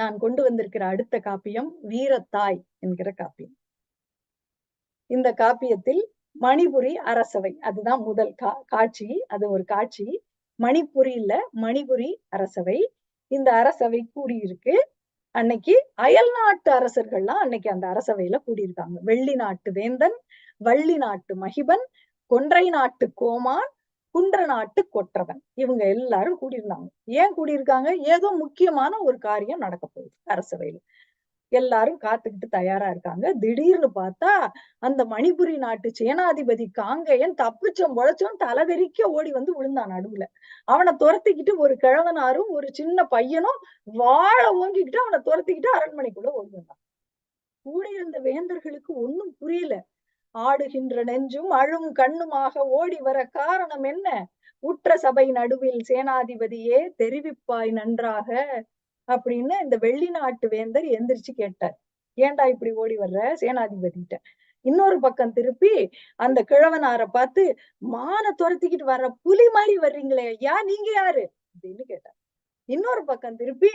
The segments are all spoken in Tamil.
நான் கொண்டு வந்திருக்கிற அடுத்த காப்பியம் வீரத்தாய் என்கிற காப்பியம். இந்த காப்பியத்தில் மணிபுரி அரசவை அதுதான் முதல் கா காட்சி அது ஒரு காட்சி. மணிபுரியில மணிபுரி அரசவை இந்த அரசவை கூடியிருக்கு. அன்னைக்கு அயல் நாட்டு அரசர்கள்லாம் அன்னைக்கு அந்த அரசவையில கூடியிருக்காங்க. வெள்ளி நாட்டு வேந்தன் வள்ளி நாட்டு மகிபன் கொன்றை நாட்டு கோமான் குன்ற நாட்டு கொற்றவன். இவங்க எல்லாரும் கூடியிருந்தாங்க. ஏன் கூடியிருக்காங்க? ஏதோ முக்கியமான ஒரு காரியம் நடக்க போகுது அரசவையில. எல்லாரும் காத்துக்கிட்டு தயாரா இருக்காங்க. திடீர்னு பார்த்தா அந்த மணிபுரி நாட்டு சேனாதிபதி காங்கையன் தப்பிச்சம் பொழைச்சோம் தலைவெறிக்க ஓடி வந்து விழுந்தான் நடுவுல. அவனை துரத்திக்கிட்டு ஒரு கிழவனாரும் ஒரு சின்ன பையனும் வாழ ஓங்கிக்கிட்டு அவனை துரத்திக்கிட்டு அரண்மனைக்குள்ள ஓடி வந்தான். கூடியிருந்த வேந்தர்களுக்கு ஒன்னும் புரியல. ஆடுகின்ற நெஞ்சும் அழும் கண்ணுமாக ஓடி வர காரணம் என்ன? உற்ற சபை நடுவில் சேனாதிபதியே தெரிவிப்பாய் நன்றாக அப்படின்னு இந்த வெள்ளி நாட்டு வேந்தர் எந்திரிச்சு கேட்டார். ஏன்டா இப்படி ஓடி வர்ற? சேனாதிபதிட்ட இன்னொரு பக்கம் திருப்பி அந்த கிழவனார பார்த்து மான துரத்திக்கிட்டு வர்ற புலி மாதிரி வர்றீங்களே ஐயா நீங்க யாரு? அப்படின்னு கேட்டார். இன்னொரு பக்கம் திருப்பி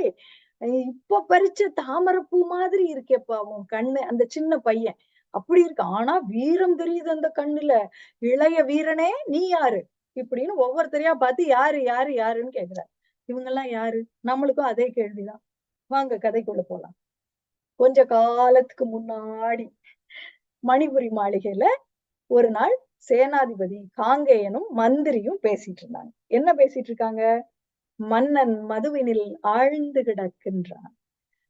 இப்ப பறிச்ச தாமரப்பூ மாதிரி இருக்கேப்பா உன் கண்ணு. அந்த சின்ன பையன் அப்படி இருக்கு. ஆனா வீரம் தெரியுது அந்த கண்ணுல. இளைய வீரனே நீ யாரு? இப்படின்னு ஒவ்வொருத்தரையா பார்த்து யாரு யாரு யாருன்னு கேக்குறாரு. இவங்க எல்லாம் யாரு? நம்மளுக்கும் அதே கேள்விதான். வாங்க கதைக்குள்ள போலாம். கொஞ்ச காலத்துக்கு முன்னாடி மணிபுரி மாளிகையில ஒரு நாள் சேனாதிபதி காங்கேயனும் மந்திரியும் பேசிட்டு இருந்தாங்க. என்ன பேசிட்டு இருக்காங்க? மன்னன் மதுவினில் ஆழ்ந்து கிடக்கின்றான்.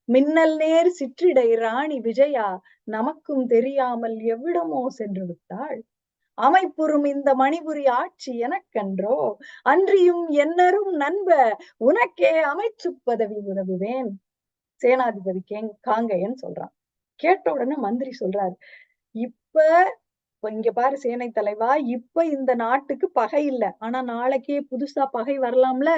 மின்னல் நேர் சிற்றிடை ராணி விஜயா நமக்கும் தெரியாமல் எவ்விடமோ சென்று விட்டாள். அமைப்புறும் இந்த மணிபுரி ஆட்சி எனக்கன்றோ அன்றியும் என்னரும் நண்ப உனக்கே அமைச்சு பதவி உதவுவேன். சேனாதிபதி கேங் காங்கையன் சொல்றான். கேட்ட உடனே மந்திரி சொல்றாரு இப்ப இங்க பாரு சேனை தலைவா இப்ப இந்த நாட்டுக்கு பகை இல்ல. ஆனா நாளைக்கே புதுசா பகை வரலாம்ல.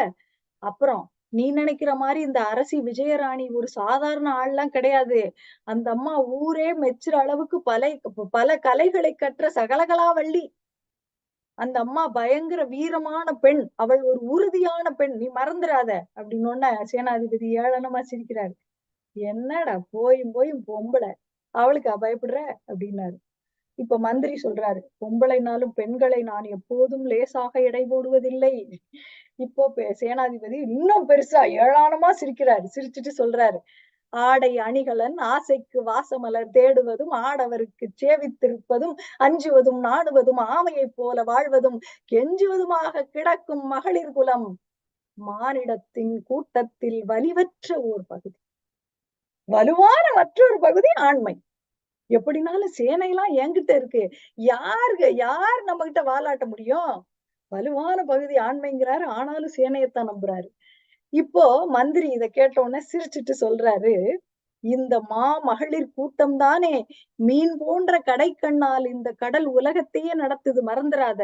அப்புறம் நீ நினைக்கிற மாதிரி இந்த அரசி விஜயராணி ஒரு சாதாரண ஆள்லாம் கிடையாது. அந்த அம்மா ஊரே மெச்சுற அளவுக்கு பல பல கலைகளை கற்ற சகலகலாவள்ளி. அந்த அம்மா பயங்கர வீரமான பெண். அவள் ஒரு உறுதியான பெண். நீ மறந்துடாத அப்படின்னு ஒன்ன சேனாதிபதி ஏளனமா சிரிக்கிறாரு. என்னடா போயும் போயும் பொம்பளை. அவளுக்கு பயப்படுற? அப்படின்னாரு. இப்ப மந்திரி சொல்றாரு பொம்பளைனாலும் பெண்களை நான் எப்போதும் லேசாக எடை போடுவதில்லை. இப்போ சேனாதிபதி இன்னும் பெருசா ஏளானமா சிரிக்கிறாரு சிரிச்சுட்டு சொல்றாரு. ஆடை அணிகலன் ஆசைக்கு வாசமலர் தேடுவதும் ஆடவருக்கு சேவித்திருப்பதும் அஞ்சுவதும் நாடுவதும் ஆமையைப் போல வாழ்வதும் கெஞ்சுவதுமாக கிடக்கும் மகளிர் குலம். மானிடத்தின் கூட்டத்தில் வலிவற்ற ஓர் பகுதி. வலுவான மற்றொரு பகுதி ஆண்மை. எப்படினாலும் சேனையெல்லாம் என்கிட்ட இருக்கு. யாருங்க யார் நம்ம கிட்ட வாலாட்ட முடியும்? வலுவான பகுதி ஆண்மைங்கிறாரு ஆனாலும் சேனையத்தான் நம்புறாரு. இப்போ மந்திரி இதை கேட்ட உடனே சிரிச்சுட்டு சொல்றாரு இந்த மா மகளிர் கூட்டம் தானே? மீன் போன்ற கடைக்கண்ணால் இந்த கடல் உலகத்தையே நடத்துது மறந்துடாத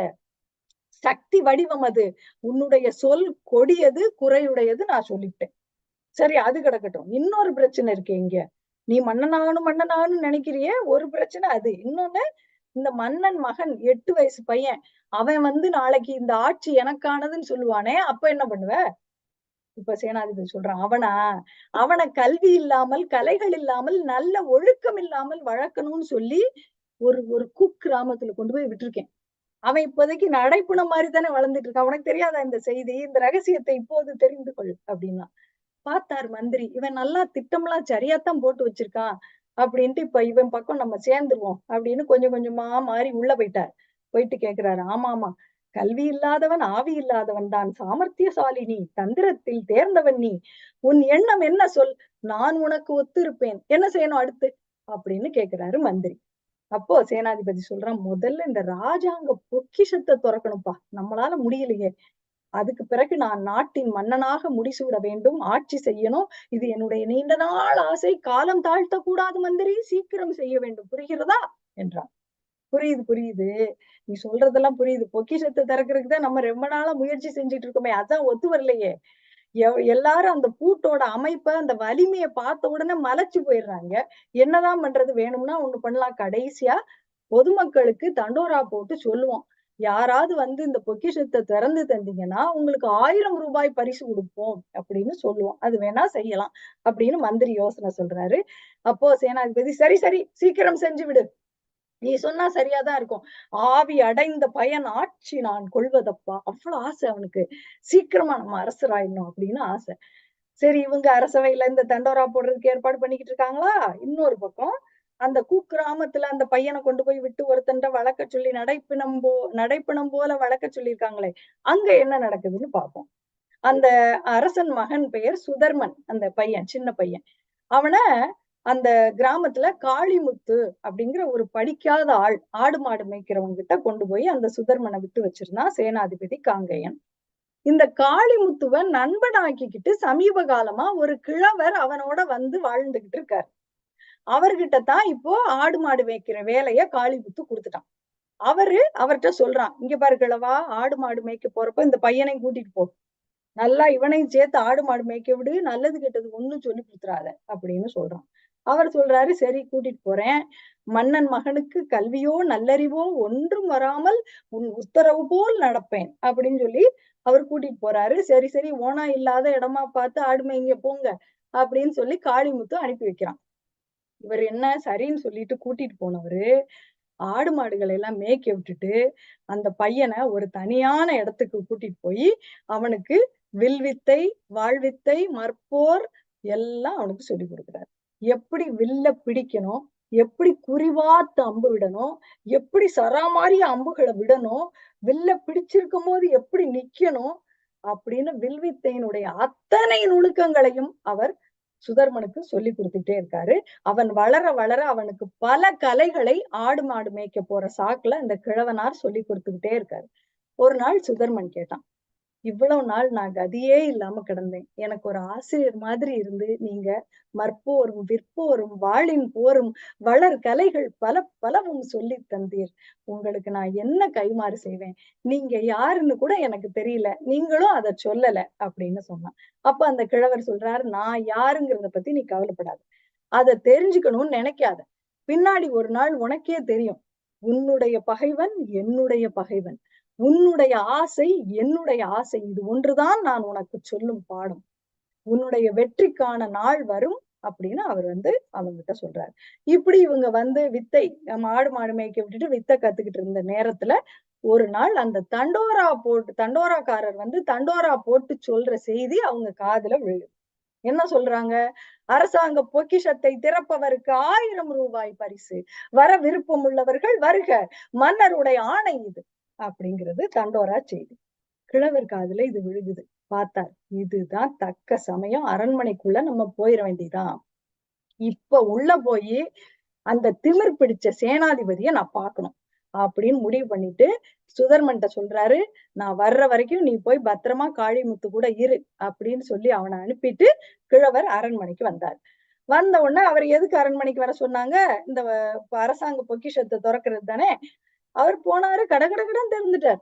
சக்தி வடிவம் அது. உன்னுடைய சொல் கொடியது குறையுடையது நான் சொல்லிட்டேன். சரி அது கிடக்கட்டும். இன்னொரு பிரச்சனை இருக்கு இங்க. நீ மன்னனாகணும் மன்னனாகணும்னு நினைக்கிறியே? ஒரு பிரச்சனை அது. இன்னொன்னு இந்த மன்னன் மகன் எட்டு வயசு பையன் அவன் வந்து நாளைக்கு இந்த ஆட்சி எனக்கானதுன்னு சொல்லுவானே அப்ப என்ன பண்ணுவ? இப்ப சேனாதிபதி சொல்றான் அவனா? அவனை கல்வி இல்லாமல் கலைகள் இல்லாமல் நல்ல ஒழுக்கம் இல்லாமல் வளர்க்கணும்னு சொல்லி ஒரு ஒரு குக் கிராமத்துல கொண்டு போய் விட்டுருக்கேன். அவன் இப்போதைக்கு நடைப்புண மாதிரி தானே வளர்ந்துட்டு இருக்கான். உனக்கு தெரியாதா இந்த செய்தி? இந்த ரகசியத்தை இப்போது தெரிந்து கொள் அப்படின்னா. பார்த்தார் மந்திரி இவன் நல்லா திட்டம்லாம் சரியாத்தான் போட்டு வச்சிருக்கான் அப்படின்ட்டு இப்ப இவன் பக்கம் நம்ம சேர்ந்துருவோம் அப்படின்னு கொஞ்சம் கொஞ்சமா மாறி உள்ள போயிட்டார். போயிட்டு கேக்குறாரு ஆமா ஆமா கல்வி இல்லாதவன் ஆவி இல்லாதவன் தான் சாமர்த்தியசாலி நீ தந்திரத்தில் தேர்ந்தவன் நீ உன் எண்ணம் என்ன சொல் நான் உனக்கு ஒத்து இருப்பேன் என்ன செய்யணும் அடுத்து அப்படின்னு கேக்குறாரு மந்திரி. அப்போ சேனாதிபதி சொல்றான் முதல்ல இந்த ராஜாங்க பொக்கிஷத்தை துறக்கணும்ப்பா நம்மளால முடியலையே அதுக்கு பிறகு நான் நாட்டின் மன்னனாக முடிசூட வேண்டும் ஆட்சி செய்யணும். இது என்னுடைய நீண்ட நாள் ஆசை. காலம் தாழ்த்த கூடாது மந்திரி. சீக்கிரம் செய்ய வேண்டும். புரிகிறதா? என்றான். புரியுது புரியுது. நீ சொல்றதெல்லாம் புரியுது. பொக்கிஷத்தை திறக்கிறதுக்கு தான் நம்ம ரொம்ப நாளா முயற்சி செஞ்சுட்டு இருக்கோமே. அதான் ஒத்து வரலையே. எல்லாரும் அந்த பூட்டோட அமைப்பை அந்த வலிமையை பார்த்த உடனே மலைச்சு போயிடுறாங்க. என்னதான் பண்றது? வேணும்னா ஒண்ணு பண்ணலாம். கடைசியா பொதுமக்களுக்கு தண்டோரா போட்டு சொல்லுவோம். யாராவது வந்து இந்த பொக்கிஷத்தை திறந்து தந்தீங்கன்னா உங்களுக்கு ஆயிரம் ரூபாய் பரிசு கொடுப்போம் அப்படின்னு சொல்லுவோம். அது வேணா செய்யலாம் அப்படின்னு மந்திரி யோசனை சொல்றாரு. அப்போ சேனாதிபதி சரி சரி சீக்கிரம் செஞ்சு விடு. நீ சொன்னா சரியாதான் இருக்கும். ஆவி அடைந்த பயன் ஆட்சி நான் கொள்வதப்பா. அவ்வளவு ஆசை அவனுக்கு. சீக்கிரமா நம்ம அரசராயிடணும் அப்படின்னு ஆசை. சரி இவங்க அரசவையில இந்த தண்டோரா போடுறதுக்கு ஏற்பாடு பண்ணிக்கிட்டு இருக்காங்களா? இன்னொரு பக்கம் அந்த குக்கிராமத்துல அந்த பையனை கொண்டு போய் விட்டு ஒருத்தன்ட வளர்க்க சொல்லி நடைப்பிணம் போ நடைப்பிணம் போல வளர்க்க சொல்லியிருக்காங்களே அங்க என்ன நடக்குதுன்னு பார்ப்போம். அந்த அரசன் மகன் பெயர் சுதர்மன் அந்த பையன் சின்ன பையன். அவனை அந்த கிராமத்துல காளிமுத்து அப்படிங்கிற ஒரு படிக்காத ஆள் ஆடு மாடு மேய்க்கிறவங்க கிட்ட கொண்டு போய் அந்த சுதர்மனை விட்டு வச்சிருந்தான் சேனாதிபதி காங்கேயன். இந்த காளிமுத்துவ நண்பனாக்கிக்கிட்டு சமீப காலமா ஒரு கிழவர் அவனோட வந்து வாழ்ந்துகிட்டு இருக்காரு. அவர்கிட்ட தான் இப்போ ஆடு மாடு மேய்க்கிற வேலைய காளிமுத்து கொடுத்துட்டான். அவரு அவர்கிட்ட சொல்றான் இங்க பாரு கிழவா ஆடு மாடு மேய்க்க போறப்ப இந்த பையனையும் கூட்டிட்டு போ. நல்லா இவனையும் சேர்த்து ஆடு மாடு மேய்க்க விடு நல்லது கெட்டது ஒண்ணும் சொல்லி கொடுத்துறாத அப்படின்னு சொல்றான். அவர் சொல்றாரு சரி கூட்டிட்டு போறேன். மன்னன் மகனுக்கு கல்வியோ நல்லறிவோ ஒன்றும் வராமல் உன் உத்தரவு போல் நடப்பேன் அப்படின்னு சொல்லி அவர் கூட்டிட்டு போறாரு. சரி சரி ஓனா இல்லாத இடமா பார்த்து ஆடு மேய்ங்க போங்க அப்படின்னு சொல்லி காளிமுத்து அனுப்பி வைக்கிறான். இவர் என்ன சரின்னு சொல்லிட்டு கூட்டிட்டு போனவரு ஆடு மாடுகளை எல்லாம் மேய்க்க விட்டுட்டு அந்த பையனை ஒரு தனியான இடத்துக்கு கூட்டிட்டு போய் அவனுக்கு வில்வித்தை வாழ்வித்தை மற்போர் எல்லாம் அவனுக்கு சொல்லி கொடுக்குறாரு. எப்படி வில்ல பிடிக்கணும் எப்படி குறிவாத்து அம்பு விடணும் எப்படி சராமாரிய அம்புகளை விடணும் வில்ல பிடிச்சிருக்கும் போது எப்படி நிக்கணும் அப்படின்னு வில்வித்தையினுடைய அத்தனை நுணுக்கங்களையும் அவர் சுதர்மனுக்கு சொல்லி கொடுத்துட்டே இருக்காரு. அவன் வளர வளர அவனுக்கு பல கலைகளை ஆடு மாடு மேய்க்க போற சாக்குல அந்த கிழவனார் சொல்லி கொடுத்துக்கிட்டே இருக்காரு. ஒரு நாள் சுதர்மன் கேட்டான் இவ்வளவு நாள் நான் கதியே இல்லாம கிடந்தேன். எனக்கு ஒரு ஆசிரியர் மாதிரி இருந்து நீங்க மற்போரும் விற்போரும் வாளின் போரும் வளர் கலைகள் பல பலவும் சொல்லி தந்தீர். உங்களுக்கு நான் என்ன கைமாறு செய்வேன்? நீங்க யாருன்னு கூட எனக்கு தெரியல. நீங்களும் அதை சொல்லல அப்படின்னு சொன்னான். அப்ப அந்த கிழவர் சொல்றாரு நான் யாருங்கிறத பத்தி நீ கவலைப்படாத. அதை தெரிஞ்சுக்கணும்னு நினைக்காத. பின்னாடி ஒரு நாள் உனக்கே தெரியும். உன்னுடைய பகைவன் என்னுடைய பகைவன். உன்னுடைய ஆசை என்னுடைய ஆசை. இது ஒன்றுதான் நான் உனக்கு சொல்லும் பாடம். உன்னுடைய வெற்றிக்கான நாள் வரும் அப்படின்னு அவர் வந்து அவங்ககிட்ட சொல்றாரு. இப்படி இவங்க வந்து வித்தை மாடு மாடு மேய்க்க விட்டுட்டு வித்தை கத்துக்கிட்டு இருந்த நேரத்துல ஒரு நாள் அந்த தண்டோரா போட்டு தண்டோராக்காரர் வந்து தண்டோரா போட்டு சொல்ற செய்தி அவங்க காதுல விழுது. என்ன சொல்றாங்க? அரசாங்க பொக்கிஷத்தை திறப்பவருக்கு ஆயிரம் ரூபாய் பரிசு. வர விருப்பம் உள்ளவர்கள் வருக. மன்னருடைய ஆணை இது. அப்படிங்கிறது தண்டோரா செய்தி. கிழவர் காதுல இது விழுகுது. பார்த்தார் இதுதான் தக்க சமயம். அரண்மனைக்குள்ள நம்ம போயிட வேண்டியதான் இப்ப உள்ள போய் அந்த திமிர் பிடிச்ச சேனாதிபதிய நான் பார்க்கணும். அப்படின்னு முடிவு பண்ணிட்டு சுதர்மன்ட்ட சொல்றாரு நான் வர்ற வரைக்கும் நீ போய் பத்திரமா காளிமுத்து கூட இரு அப்படின்னு சொல்லி அவனை அனுப்பிட்டு கிழவர் அரண்மனைக்கு வந்தார். வந்த உடனே அவர் எதுக்கு அரண்மனைக்கு வர சொன்னாங்க? இந்த அரசாங்க பொக்கிஷத்தை திறக்கிறது தானே அவர் போனாரு கடகடகடன் திறந்துட்டார்.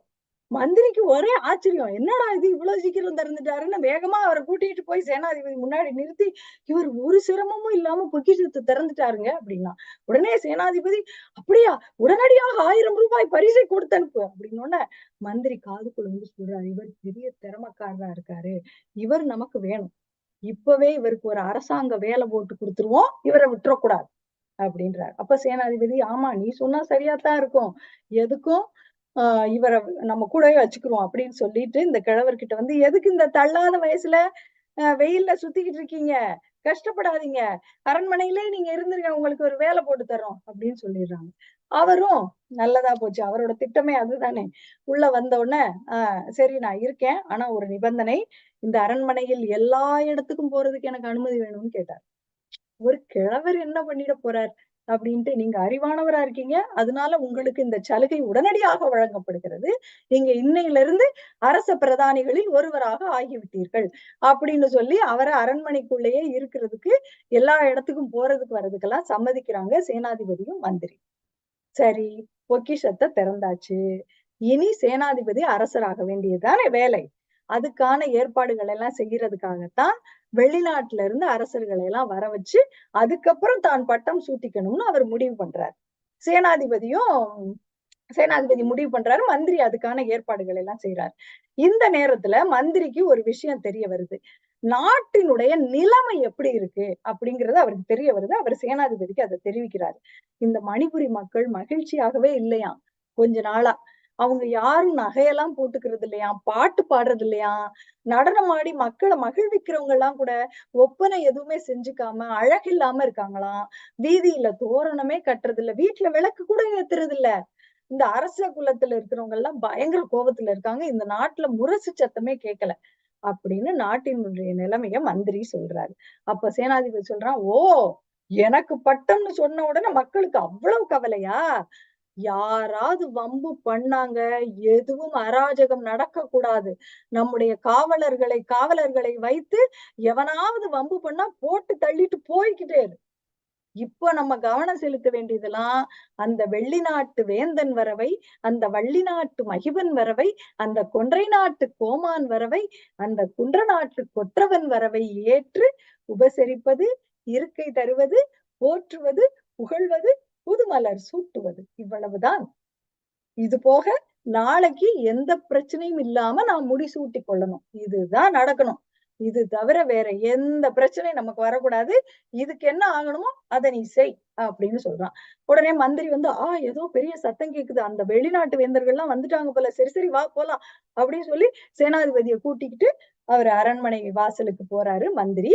மந்திரிக்கு ஒரே ஆச்சரியம். என்னடா இது இவ்வளவு சீக்கிரம் திறந்துட்டாருன்னு வேகமா அவரை கூட்டிட்டு போய் சேனாதிபதி முன்னாடி நிறுத்தி இவர் ஒரு சிரமமும் இல்லாம பொக்கிஷத்தை திறந்துட்டாருங்க அப்படின்னா உடனே சேனாதிபதி அப்படியா உடனடியாக ஆயிரம் ரூபாய் பரிசை கொடுத்து அனுப்பு அப்படின்னு மந்திரி காதுக்குள்ள வந்து சொல்றாரு இவர் பெரிய திறமக்காரரா இருக்காரு. இவர் நமக்கு வேணும். இப்பவே இவருக்கு ஒரு அரசாங்க வேலை போட்டு கொடுத்துருவோம். இவரை விட்டுறக்கூடாது. அப்படின்றார். அப்ப சேனாதிபதி ஆமா நீ சொன்னா சரியாத்தான் இருக்கும். எதுக்கும் ஆஹ் இவரை நம்ம கூடவே வச்சுக்கிறோம் அப்படின்னு சொல்லிட்டு இந்த கிழவர்கிட்ட வந்து எதுக்கு இந்த தள்ளாத வயசுல வெயில்ல சுத்திக்கிட்டு இருக்கீங்க? கஷ்டப்படாதீங்க. அரண்மனையிலே நீங்க இருந்துருங்க. உங்களுக்கு ஒரு வேலை போட்டு தர்றோம். அப்படின்னு சொல்லிடுறாங்க. அவரும் நல்லதா போச்சு. அவரோட திட்டமே அதுதானே. உள்ள வந்த உடனே ஆஹ் சரி நான் இருக்கேன். ஆனா ஒரு நிபந்தனை. இந்த அரண்மனையில் எல்லா இடத்துக்கும் போறதுக்கு எனக்கு அனுமதி வேணும்னு கேட்டார். ஒரு கிழவர் என்ன பண்ணிட போறார் அப்படின்ட்டு நீங்க அறிவானவரா இருக்கீங்க. அதனால உங்களுக்கு இந்த சலுகை உடனடியாக வழங்கப்படுகிறது. நீங்க இன்னையிலிருந்து அரச பிரதானிகளில் ஒருவராக ஆகிவிட்டீர்கள் அப்படின்னு சொல்லி அவரை அரண்மனைக்குள்ளேயே இருக்கிறதுக்கு எல்லா இடத்துக்கும் போறதுக்கு வர்றதுக்கெல்லாம் சம்மதிக்கிறாங்க சேனாதிபதியும் மந்திரி. சரி பொக்கிஷத்தை திறந்தாச்சு இனி சேனாதிபதி அரசராக வேண்டியதுதானே வேலை? அதுக்கான ஏற்பாடுகள் எல்லாம் செய்யறதுக்காகத்தான் வெளிநாட்டுல இருந்து அரசர்களை எல்லாம் வர வச்சு அதுக்கப்புறம் தான் பட்டம் சூட்டிக்கணும்னு அவர் முடிவு பண்றார். சேனாதிபதியும் சேனாதிபதி முடிவு பண்றாரு. மந்திரி அதுக்கான ஏற்பாடுகள் எல்லாம் செய்யறாரு இந்த நேரத்துல மந்திரிக்கு ஒரு விஷயம் தெரிய வருது. நாட்டினுடைய நிலைமை எப்படி இருக்கு அப்படிங்கறது அவருக்கு தெரிய வருது. அவர் சேனாதிபதிக்கு அதை தெரிவிக்கிறாரு. இந்த மணிபுரி மக்கள் மகிழ்ச்சியாகவே இல்லையா கொஞ்ச நாளா அவங்க யாரும் நகையெல்லாம் போட்டுக்கிறது இல்லையா? பாட்டு பாடுறது இல்லையா? நடனம் ஆடி மக்களை மகிழ்விக்கிறவங்க எல்லாம் கூட ஒப்பனை எதுவுமே செஞ்சுக்காம அழகில்லாம இருக்காங்களாம். வீதியில தோரணமே கட்டுறது இல்ல. வீட்டுல விளக்கு கூட ஏத்துறது இல்ல. இந்த அரச குலத்துல இருக்கிறவங்க எல்லாம் பயங்கர கோபத்துல இருக்காங்க. இந்த நாட்டுல முரசு சத்தமே கேட்கல அப்படின்னு நாட்டினுடைய நிலைமைய மந்திரி சொல்றாரு. அப்ப சேனாதிபதி சொல்றான் ஓ எனக்கு பட்டம்னு சொன்ன உடனே மக்களுக்கு அவ்வளவு கவலையா? யாராவது வம்பு பண்ணாங்க எதுவும் அராஜகம் நடக்க கூடாது நம்முடைய காவலர்களை காவலர்களை வைத்து எவனாவது வம்பு பண்ணா போட்டு தள்ளிட்டு போய்கிட்டே இப்போ இப்ப நம்ம கவனம் செலுத்த வேண்டியதெல்லாம் அந்த வெள்ளி நாட்டு வேந்தன் வரவை அந்த வள்ளி நாட்டு மகிபன் வரவை அந்த கொன்றை நாட்டு கோமான் வரவை அந்த குன்ற நாட்டு கொற்றவன் வரவை ஏற்று உபசரிப்பது இருக்கை தருவது போற்றுவது புகழ்வது புதுமலர் சூட்டுவது இவ்வளவுதான். இது போக நாளைக்கு எந்த பிரச்சனையும் இல்லாம நான் முடிசூட்டி கொள்ளணும். இதுதான் நடக்கணும். இது தவிர வேற எந்த பிரச்சனையும் நமக்கு வரக்கூடாது. இதுக்கு என்ன ஆகணுமோ அதை நீ செய் அப்படின்னு சொல்றான். உடனே மந்திரி வந்து ஆ ஏதோ பெரிய சத்தம் கேக்குது. அந்த வெளிநாட்டு வேந்தர்கள் எல்லாம் வந்துட்டாங்க போல. சரி சரி வா போலாம். அப்படின்னு சொல்லி சேனாதிபதியை கூட்டிக்கிட்டு அவர் அரண்மனை வாசலுக்கு போறாரு மந்திரி.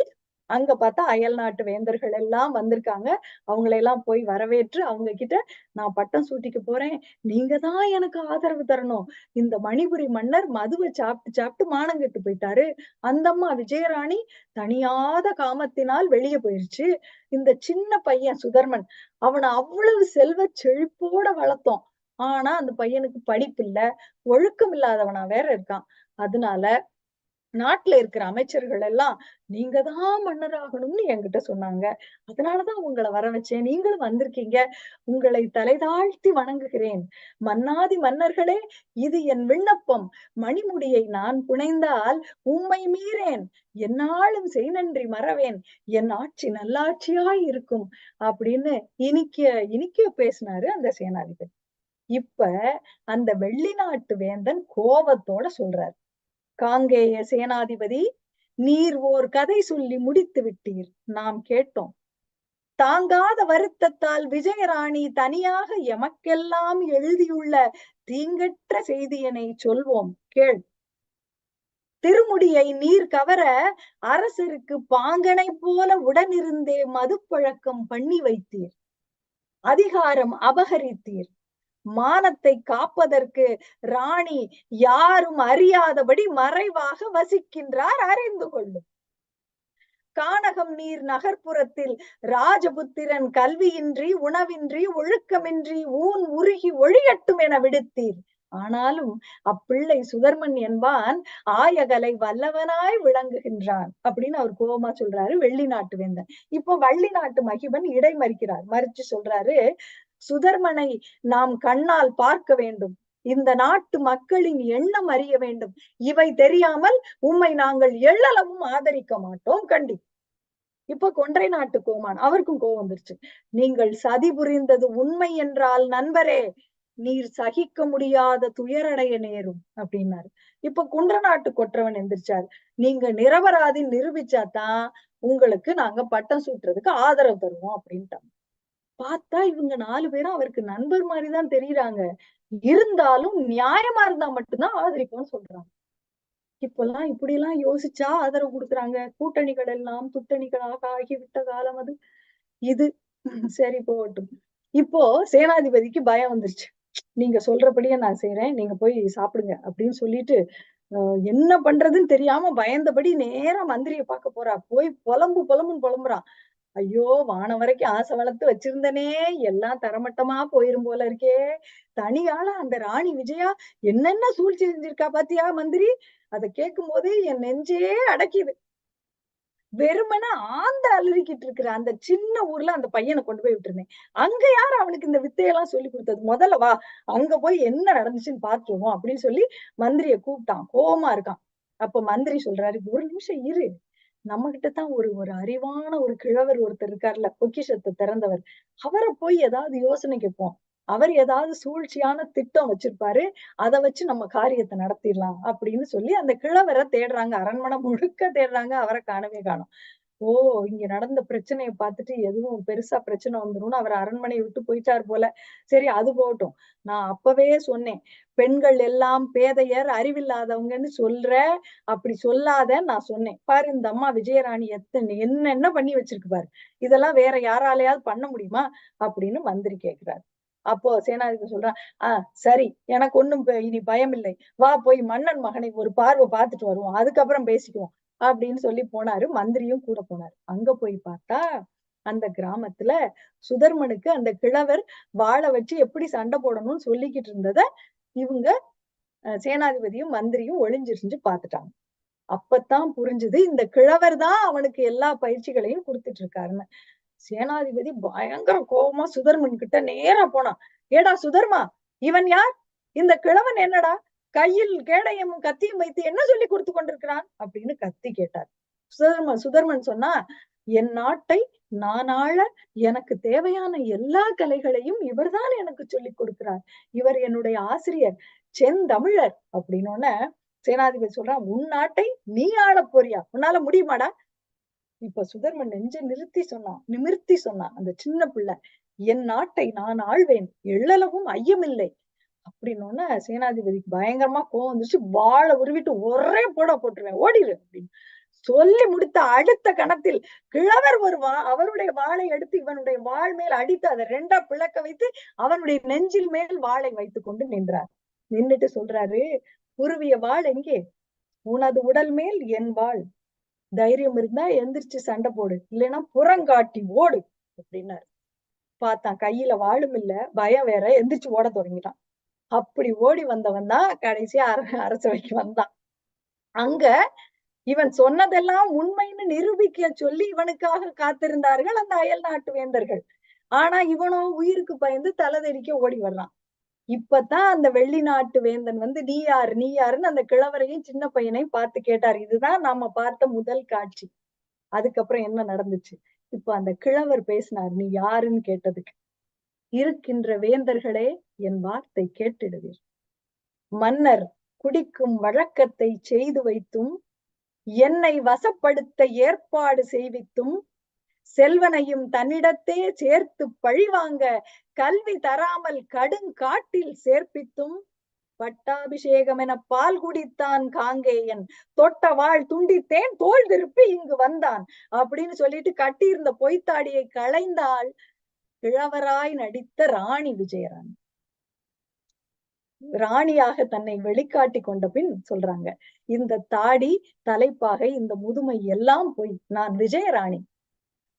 அங்க பார்த்தா அயல் நாட்டு வேந்தர்கள் எல்லாம் வந்திருக்காங்க. அவங்களை எல்லாம் போய் வரவேற்று அவங்க கிட்ட நான் பட்டம் சூட்டிக்க போறேன். நீங்க தான் எனக்கு ஆதரவு தரணும். இந்த மணிபுரி மன்னர் மதுவை சாப்பிட்டு சாப்பிட்டு மானங்கெட்டு போயிட்டாரு. அந்த அம்மா விஜயராணி தனியாத காமத்தினால் வெளியே போயிருச்சு. இந்த சின்ன பையன் சுதர்மன் அவனை அவ்வளவு செல்வ செழிப்போட வளர்த்தோம். ஆனா அந்த பையனுக்கு படிப்பு இல்ல ஒழுக்கம் இல்லாதவனா வேற இருக்கான். அதனால நாட்டுல இருக்கிற அமைச்சர்கள் எல்லாம் நீங்க தான் மன்னராகணும்னு என்கிட்ட சொன்னாங்க. அதனாலதான் உங்களை வர வச்சேன். நீங்களும் வந்திருக்கீங்க. உங்களை தலை தாழ்த்தி வணங்குகிறேன். மன்னாதி மன்னர்களே இது என் விண்ணப்பம். மணிமுடியை நான் புனைந்தால் உம்மை மீறேன். என்னாலும் செய் நன்றி மறவேன். என் ஆட்சி நல்லாட்சியாய் இருக்கும். அப்படின்னு இனிக்க இனிக்க பேசினாரு அந்த சேனாதிபதி. இப்ப அந்த வெள்ளி நாட்டு வேந்தன் கோபத்தோட சொல்றாரு. காங்கேய சேனாதிபதி நீர் ஓர் கதை சொல்லி முடித்து விட்டீர் நாம் கேட்டோம். தாங்காத வருத்தத்தால் விஜயராணி தனியாக எமக்கெல்லாம் எழுதியுள்ள தீங்கற்ற செய்தியினை சொல்வோம் கேள். திருமுடியை நீர் கவர அரசருக்கு பாங்கனை போல உடனிருந்தே மதுப்பழக்கம் பண்ணி வைத்தீர். அதிகாரம் அபகரித்தீர். மானத்தை காப்பதற்கு ராணி யாரும் அறியாதபடி மறைவாக வசிக்கின்றார் அறிந்து கொள்ளும். கானகம் நீர் நகர்ப்புறத்தில் ராஜபுத்திரன் கல்வியின்றி உணவின்றி ஒழுக்கமின்றி ஊன் உருகி ஒழியட்டும் என விடுத்தீர். ஆனாலும் அப்பிள்ளை சுதர்மன் என்பான் ஆயகலை வல்லவனாய் விளங்குகின்றான் அப்படின்னு அவர் கோபமா சொல்றாரு வெள்ளி நாட்டு வேந்தன். இப்போ வள்ளி நாட்டு மகிபன் இடை மறிக்கிறார் மறிச்சு சொல்றாரு சுதர்மனை நாம் கண்ணால் பார்க்க வேண்டும். இந்த நாட்டு மக்களின் எண்ணம் அறிய வேண்டும். இவை தெரியாமல் உம்மை நாங்கள் எள்ளளவும் ஆதரிக்க மாட்டோம் கண்டி இப்ப கொன்றை நாட்டு கோமான் அவருக்கும் கோவம் வந்துருச்சு. நீங்கள் சதி புரிந்தது உண்மை என்றால் நண்பரே நீர் சகிக்க முடியாத துயரடைய நேரும் அப்படின்னாரு. இப்ப குன்ற நாட்டு கொற்றவன் எந்திரிச்சாரு. நீங்க நிரபராதி நிரூபிச்சாதான் உங்களுக்கு நாங்க பட்டம் சூட்டுறதுக்கு ஆதரவு தருவோம் அப்படின்ட்டாங்க. பார்த்தா இவங்க நாலு பேரும் அவருக்கு நண்பர் மாதிரிதான் தெரியுறாங்க. இருந்தாலும் நியாயமா இருந்தா மட்டும்தான் ஆதரிப்போம்னு சொல்றாங்க. இப்பெல்லாம் இப்படி எல்லாம் யோசிச்சா ஆதரவு கொடுக்குறாங்க. கூட்டணிகள் எல்லாம் துட்டணிகளாக ஆகிவிட்ட காலம் அது. இது சரி போகட்டும். இப்போ சேனாதிபதிக்கு பயம் வந்துருச்சு. நீங்க சொல்றபடியே நான் செய்யறேன் நீங்க போய் சாப்பிடுங்க அப்படின்னு சொல்லிட்டு என்ன பண்றதுன்னு தெரியாம பயந்தபடி நேரா மந்திரிய பார்க்க போறா. போய் புலம்பு புலம்புன்னு புலம்புறான் ஐயோ வானம் வரைக்கும் ஆசை வளர்த்து வச்சிருந்தனே. எல்லாம் தரமட்டமா போயிரும் போல இருக்கே. தனியால அந்த ராணி விஜயா என்னென்ன சூழ்ச்சி செஞ்சிருக்கா பாத்தியா மந்திரி? அதை கேட்கும் போது என் நெஞ்சே அடக்கிது. வெறுமன ஆந்த அலறிக்கிட்டு இருக்கிற அந்த சின்ன ஊர்ல அந்த பையனை கொண்டு போய் விட்டுருந்தேன். அங்க யார் அவனுக்கு இந்த வித்தையெல்லாம் சொல்லி கொடுத்தது? முதல்ல வா அங்க போய் என்ன நடந்துச்சுன்னு பாத்துருவோம் அப்படின்னு சொல்லி மந்திரிய கூப்பிட்டான். கோபமா இருக்கான். அப்ப மந்திரி சொல்றாரு ஒரு நிமிஷம் இரு. நம்ம கிட்டதான் ஒரு ஒரு அறிவான ஒரு கிழவர் ஒருத்தர் இருக்காருல்ல பொக்கிஷத்தை திறந்தவர். அவரை போய் ஏதாவது யோசனை கேட்போம். அவர் ஏதாவது சூழ்ச்சியான திட்டம் வச்சிருப்பாரு. அதை வச்சு நம்ம காரியத்தை நடத்திடலாம் அப்படின்னு சொல்லி அந்த கிழவரை தேடுறாங்க. அரண்மனை முழுக்க தேடுறாங்க. அவரை காணவே காணும். ஓ இங்க நடந்த பிரச்சனையை பார்த்துட்டு எதுவும் பெருசா பிரச்சனை வந்துரும்னு அவர் அரண்மனையை விட்டு போயிட்டார் போல. சரி அது போகட்டும். நான் அப்பவே சொன்னேன் பெண்கள் எல்லாம் பேதையர் அறிவில்லாதவங்கன்னு சொல்ற அப்படி சொல்லாத நான் சொன்னேன். பாரு இந்த அம்மா விஜயராணி எத்தனை என்னென்ன பண்ணி வச்சிருக்கு பாரு. இதெல்லாம் வேற யாராலையாவது பண்ண முடியுமா? அப்படின்னு மந்திரி கேக்குறாரு. அப்போ சேனாதிபதி சொல்றான் ஆஹ் சரி எனக்கு ஒண்ணும் ப- இனி பயம் இல்லை வா போய் மன்னன் மகனை ஒரு பார்வை பார்த்துட்டு வருவோம். அதுக்கப்புறம் பேசிக்குவோம். அப்படின்னு சொல்லி போனாரு. மந்திரியும் கூட போனாரு. அங்க போய் பார்த்தா அந்த கிராமத்துல சுதர்மனுக்கு அந்த கிழவர் வாழை வச்சு எப்படி சண்டை போடணும்னு சொல்லிக்கிட்டு இருந்தத இவங்க சேனாதிபதியும் மந்திரியும் ஒளிஞ்சிருந்து பாத்துட்டாங்க அப்பத்தான் புரிஞ்சுது இந்த கிழவர் தான் அவனுக்கு எல்லா பயிற்சிகளையும் கொடுத்துட்டு இருக்காருன்னு. சேனாதிபதி பயங்கர கோபமா சுதர்மன் கிட்ட நேரா போனான். ஏடா சுதர்மா இவன் யார்? இந்த கிழவன் என்னடா? கையில் கேடயமும் கத்தியும் வைத்து என்ன சொல்லி கொடுத்து கொண்டிருக்கிறான்? அப்படின்னு கத்தி கேட்டார். சுதர்மன் சுதர்மன் சொன்னா என் நாட்டை நான் ஆள எனக்கு தேவையான எல்லா கலைகளையும் இவர்தான் எனக்கு சொல்லி கொடுக்கிறார். இவர் என்னுடைய ஆசிரியர் செந்தமிழர். அப்படின்னு சேனாதிபதி சொல்றான் உன் நாட்டை நீ ஆள போறியா? உன்னால முடியுமாடா? இப்ப சுதர்மன் நெஞ்ச நிறுத்தி சொன்னான் நிமிர்த்தி சொன்னான் அந்த சின்ன பிள்ளை என் நாட்டை நான் ஆழ்வேன் எள்ளளவும் ஐயமில்லை. அப்படின்னு சேனாதிபதிக்கு பயங்கரமா கோவம் வந்துச்சு வாழை உருவிட்டு ஒரே போட போட்டுருவேன் ஓடிடு அப்படின்னு சொல்லி முடித்த அடுத்த கணத்தில் கிழவர் வருவான் அவருடைய வாளை எடுத்து இவனுடைய வாழ் மேல் அடித்து அதை ரெண்டா பிளக்க வைத்து அவனுடைய நெஞ்சில் மேல் வாளை வைத்துக் கொண்டு நின்றார். நின்னுட்டு சொல்றாரு உருவிய வாள் எங்கே? உனது உடல் மேல் என் வாள். தைரியம் இருந்தா எந்திரிச்சு சண்டை போடு இல்லைன்னா புறங்காட்டி ஓடு அப்படின்னாரு. பார்த்தான் கையில வாழும் இல்ல பயம் வேற எந்திரிச்சு ஓட தொடங்கிட்டான். அப்படி ஓடி வந்தவன் தான் கடைசியா அரசவைக்கு வந்தான். அங்க இவன் சொன்னதெல்லாம் உண்மைன்னு நிரூபிக்க சொல்லி இவனுக்காக காத்திருந்தார்கள் அந்த அயல் நாட்டு வேந்தர்கள். ஆனா இவனோ உயிருக்கு பயந்து தலைதெறிக்க ஓடி வர்றான். இப்பதான் அந்த வெள்ளி நாட்டு வேந்தன் வந்து நீ யார்? நீ யாருன்னு அந்த கிழவரையும் சின்ன பையனையும் பார்த்து கேட்டார். இதுதான் நாம பார்த்த முதல் காட்சி. அதுக்கப்புறம் என்ன நடந்துச்சு? இப்ப அந்த கிழவர் பேசினார் நீ யாருன்னு கேட்டதுக்கு? இருக்கின்ற வேந்தர்களே என் வார்த்தை கேட்டிடுவீர். மன்னர் குடிக்கும் வழக்கத்தை செய்து வைத்தும் என்னை வசப்படுத்த ஏற்பாடு செய்வித்தும் செல்வனையும் தன்னிடத்தே சேர்த்து பழிவாங்க கல்வி தராமல் கடுங்காட்டில் சேர்ப்பித்தும் பட்டாபிஷேகம் என பால் குடித்தான் காங்கேயன். தொட்ட வாழ் துண்டித்தேன் தோல் திருப்பி இங்கு வந்தான் அப்படின்னு சொல்லிட்டு கட்டியிருந்த பொய்த்தாடியை களைந்தாள் கிழவராய் நடித்த ராணி விஜயராணி. ராணியாக தன்னை வெளிக்காட்டி கொண்ட பின் சொல்றாங்க இந்த தாடி தலைப்பாகை இந்த முதுமை எல்லாம் போய் நான் விஜயராணி.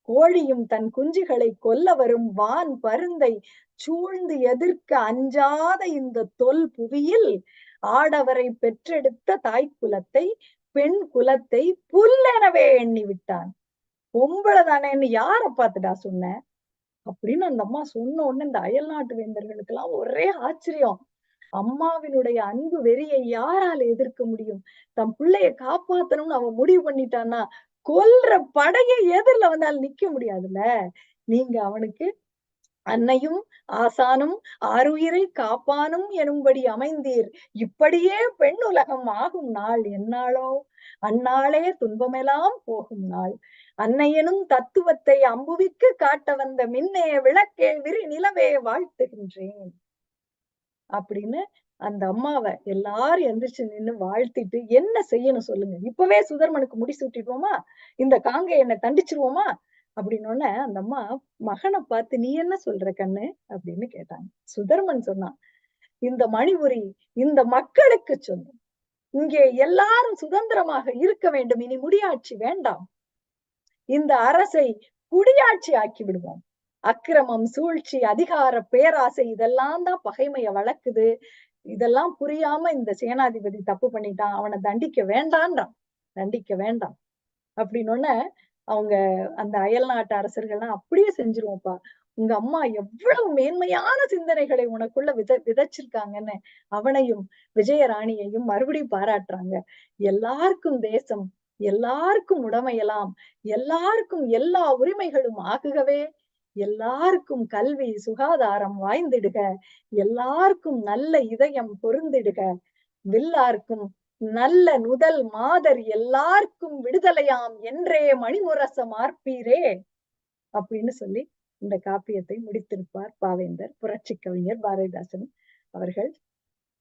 கோழியும் தன் குஞ்சுகளை கொல்ல வரும் வான் பருந்தை சூழ்ந்து எதிர்க்க அஞ்சாத இந்த தொல் புவியில் ஆடவரை பெற்றெடுத்த தாய்க்குலத்தை பெண் குலத்தை புல்லெனவே எண்ணி விட்டான். பொம்பளை தானேன்னு யார பார்த்துடா சொன்ன? அப்படின்னு அந்த அம்மா சொன்ன உடனே இந்த அயல் நாட்டு வேந்தர்களுக்கு எல்லாம் ஒரே ஆச்சரியம். அம்மாவினுடைய அன்பு வெறியை யாரால எதிர்க்க முடியும்? தம் பிள்ளைய காப்பாத்தணும்னு அவன் முடிவு பண்ணிட்டான்னா கொல்ற படையை எதிரில வந்தால் நிக்க முடியாதுல்ல? நீங்க அவனுக்கு அன்னையும் ஆசானும் ஆறுயிரை காப்பானும் எனும்படி அமைந்தீர். இப்படியே பெண் உலகம் ஆகும் நாள் என்னாளோ அந்நாளே துன்பமெல்லாம் போகும் நாள். அன்னையனும் தத்துவத்தை அம்புவிக்கு காட்ட வந்த மின்னே விளக்கே விரி நிலவே வாழ்த்துகின்றேன். அப்படின்னு அந்த அம்மாவை எல்லாரும் எந்திரிச்சு நின்னு வாழ்த்திட்டு என்ன செய்யணும் சொல்லுங்க. இப்பவே சுதர்மனுக்கு முடி சுட்டிடுவோமா? இந்த காங்க என்ன தண்டிச்சிருவோமா? அப்படின்னு அந்த அம்மா மகனை பார்த்து நீ என்ன சொல்ற கண்ணு? அப்படின்னு கேட்டாங்க. சுதர்மன் சொன்னான் இந்த மணிபுரி இந்த மக்களுக்கு சொன்னோம் இங்கே எல்லாரும் சுதந்திரமாக இருக்க வேண்டும். இனி முடியாட்சி வேண்டாம். இந்த அரசை குடியாட்சி ஆக்கி விடுவோம். அக்கிரமம் சூழ்ச்சி அதிகார பேராசை இதெல்லாம் தான் பகைமைய வளர்க்குது. இதெல்லாம் புரியாம இந்த சேனாதிபதி தப்பு பண்ணிட்டான். அவனை தண்டிக்க வேண்டான்றான். தண்டிக்க வேண்டாம். அப்படின்னு அவங்க அந்த அயல் நாட்டு அரசர்கள்லாம் அப்படியே செஞ்சிருவோம்ப்பா. உங்க அம்மா எவ்வளவு மேன்மையான சிந்தனைகளை உனக்குள்ள வித விதைச்சிருக்காங்கன்னு அவனையும் விஜயராணியையும் மறுபடியும் பாராட்டுறாங்க. எல்லாருக்கும் தேசம் எல்லாருக்கும் உடமையெல்லாம் எல்லாருக்கும் எல்லா உரிமைகளும் ஆகுகவே எல்லாருக்கும் கல்வி சுகாதாரம் வாய்ந்திடுக. எல்லாருக்கும் நல்ல இதயம் பொருந்திடுக. வில்லார்க்கும் நல்ல நுதல் மாதர் எல்லாருக்கும் விடுதலையாம் என்றே மணிமுரசம் ஆர்ப்பீரே. அப்படின்னு சொல்லி இந்த காப்பியத்தை முடித்திருப்பார் பாவேந்தர் புரட்சி கவிஞர் பாரதிதாசன் அவர்கள்.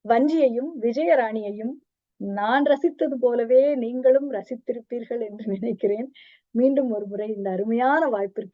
வஞ்சியையும் விஜயராணியையும் நான் ரசித்தது போலவே நீங்களும் ரசித்திருப்பீர்கள் என்று நினைக்கிறேன். மீண்டும் ஒரு முறை இந்த அருமையான வாய்ப்பிற்கு